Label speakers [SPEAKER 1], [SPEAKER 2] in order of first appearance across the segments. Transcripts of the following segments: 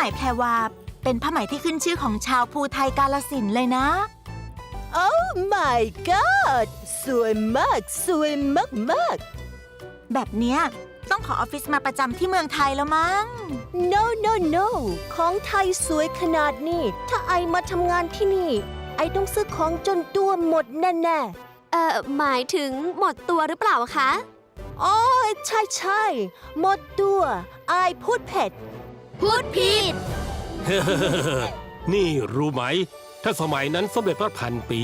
[SPEAKER 1] ไหมแพรวา เป็นผ้าไหมที่ขึ้นชื่อของชาวภูไทยกาลสินธุ์เลยนะ
[SPEAKER 2] Oh my god สวยมาก สวยมากมาก
[SPEAKER 1] แบบเนี้ยต้องขอออฟฟิศมาประจำที่เมืองไทยแล้วมั้ง
[SPEAKER 2] ๆ no no no ของไทยสวยขนาดนี้ ถ้าไอมาทำงานที่นี่ ไอต้องซื้อของจนตัวหมดแน่
[SPEAKER 3] เอ่อ หมายถึงหมดตัวหรือเปล่าคะ
[SPEAKER 2] ๆอ๋อใช่ใช่ หมดตัวไอพูดเผ็ด
[SPEAKER 3] พูดผิด
[SPEAKER 4] นี่รู้ไหม ถ้าสมัยนั้นสมเด็จพระพันปี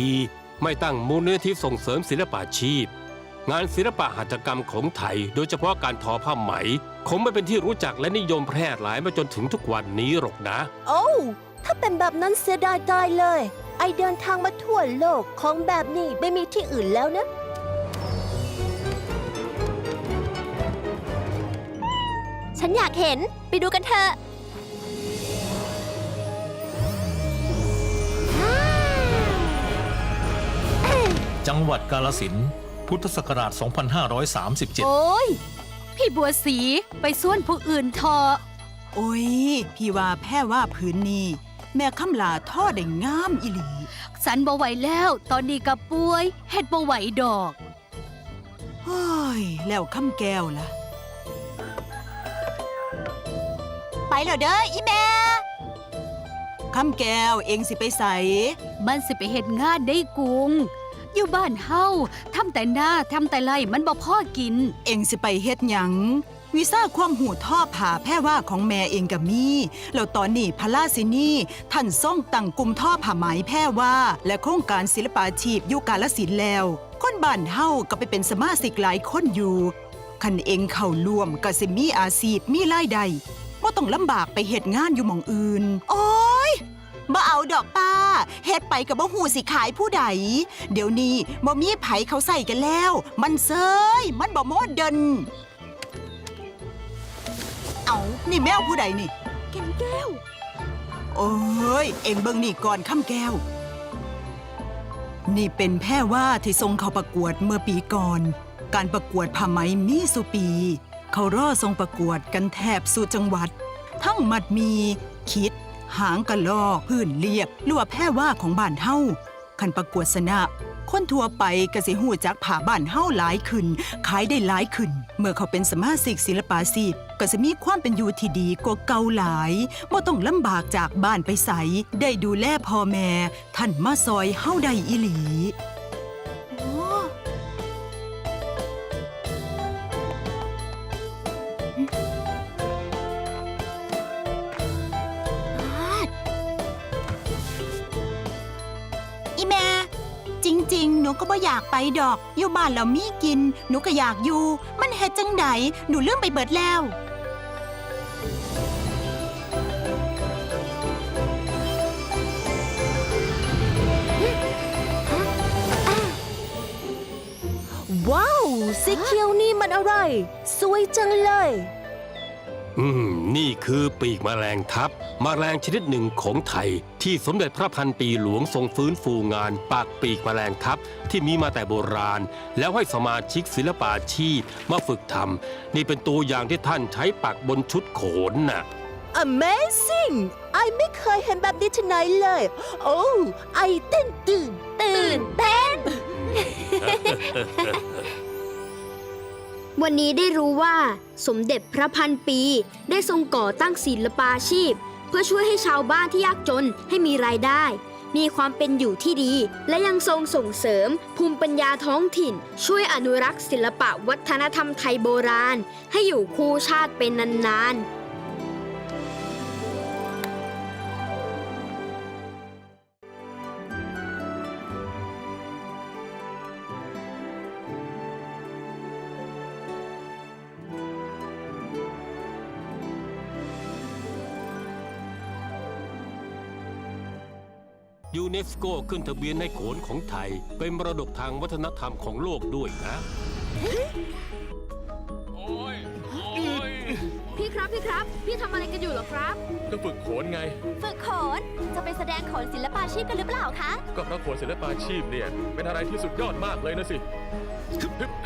[SPEAKER 4] ไม่ตั้งมูลนิธิส่งเสริมศิลปาชีพ งานศิลปะหัตถกรรมของไทย โดยเฉพาะการทอผ้าไหม คงไม่เป็นที่รู้จักและนิยมแพร่หลายมาจนถึงทุกวันนี้หรอกนะ
[SPEAKER 2] โอ้วถ้าเป็นแบบนั้นเสียดายตายเลย ไอเดินทางมาทั่วโลกของแบบนี้ไม่มีที่อื่นแล้วนะ
[SPEAKER 3] ฉันอยากเห็น ไปดูกันเถอะ
[SPEAKER 5] จังหวัดกาลสินธุ์พุทธศักราช 2537
[SPEAKER 3] โอ้ย พี่บัวสีไปส่วนผู้อื่นทอ
[SPEAKER 6] โอ้ย พี่ว่าแพ้ว่าผืนนี้แม่คำลาท่อได้งามอิหลี
[SPEAKER 3] สันบ่ไหวแล้ว ตอนนี้กับป่วยเฮ็ดบ่ไหวดอก
[SPEAKER 6] เฮ้ย แล้วคำแก้วล่ะ
[SPEAKER 1] ไปเหรอเด้ออีแม่
[SPEAKER 6] คำแก้วเองสิไปใส
[SPEAKER 3] มันสิไปเฮ็ดงานได้กุง อยู่บ้านเฮาทำแต่หน้าทำแต่ไรมันบ่พ่อกิน
[SPEAKER 6] เองสิไปเฮ็ดหยัง วิซ่าความหูท่อผ่าแพ้ว่าของแม่เองกับมี่ แล้วตอนนี้พระราชินี่ ท่านส่งตั้งกลุ่มท่อผ้าไหมแพ้ว่า และโครงการศิลปาชีพยู่กาลสินธุ์แล้ว คนบ้านเฮาก็ไปเป็นสมาชิกหลายคนอยู่คันเองเข้าร่วมก็สิมีอาชีพมีรายได้บ่ต้องลำบากไปเฮ็ดงานอยู่หม่องอื่น โอ้ยบ่เอาดอกป้า เฮ็ดไปกับบ่หูสิขายผู้ใด เดี๋ยวนี้บ่มีไผเขาใส่กันแล้ว มันเซยมันบ่โมเดินเอานี่แมวผู้ใดนี่
[SPEAKER 3] แก้วแก้ว
[SPEAKER 6] โอ้ย เอ็งเบิ่งนี่ก่อนข้ามแก้ว นี่เป็นแพ่ว่าที่ทรงเข้าประกวดเมื่อปีก่อน การประกวดผ้าไหมมีสุปี เขารอทรงประกวดกันแทบสู่จังหวัด ทั้งมัดมี คิด หางกะลอกพื้นเรียบหรือว่าแพ่ว่าของบ้านเฮาคันประกวดสนะคนทั่วไปก็สิหูจักผ่าบ้านเฮาหลายขึ้น ขายได้หลายขึ้น เมื่อเขาเป็นสมาชิกศิลปาชีพก็จะมีความเป็นอยู่ที่ดีกว่าเก่าหลายบ่ต้องลำบากจากบ้านไปใสได้ดูแลพ่อแม่ ท่านมาซอยเฮาได้อีหลี ริง หนูก็บ่อยากไปดอก อยู่บ้านเรามีกิน หนูก็อยากอยู่ มันเฮ็ดจังไดหนูเลื่อมไปเบิดแล้ว
[SPEAKER 2] ว้าวสีเขียวนี่มันอะไร สวยจังเลย
[SPEAKER 4] อืม นี่คือปีกแมลงทับแมลงชนิดหนึ่งของไทย ที่สมเด็จพระพันปีหลวงทรงฟื้นฟูงานปากปีกแมลงทับที่มีมาแต่โบราณ แล้วให้สมาชิกศิลปาชีพมาฝึกทำนี่เป็นตัวอย่างที่ท่านใช้ปักบนชุดโขนน่ะ
[SPEAKER 2] Amazing ไอไม่เคยเห็นแบบนี้ที่ไหนเลย โอ้ไอเต้น
[SPEAKER 3] ตื่น
[SPEAKER 7] วันนี้ได้รู้ว่า สมเด็จพระพันปี ได้ทรงก่อตั้งศิลปาชีพ เพื่อช่วยให้ชาวบ้านที่ยากจนให้มีรายได้ มีความเป็นอยู่ที่ดี และยังทรงส่งเสริม ภูมิปัญญาท้องถิ่น ช่วยอนุรักษ์ศิลปะวัฒนธรรมไทยโบราณ ให้อยู่คู่ชาติเป็นนานๆ
[SPEAKER 4] ยูเนสโกขึ้นทะเบียนให้โขนของไทย เป็นมรดกทางวัฒนธรรมของโลกด้วยนะ
[SPEAKER 7] พี่ครับพี่ครับ พี่ทำอะไรกันอยู่เหรอครับ
[SPEAKER 8] ก็ฝึกโขนไง
[SPEAKER 3] ฝึกโขนจะไปแสดงโขนศิลปาชีพกันหรือเปล่าคะ
[SPEAKER 8] ก็เพราะโขนศิลปาชีพเนี่ย เป็นอะไรที่สุดยอดมากเลยนะสิฮึบ
[SPEAKER 3] โห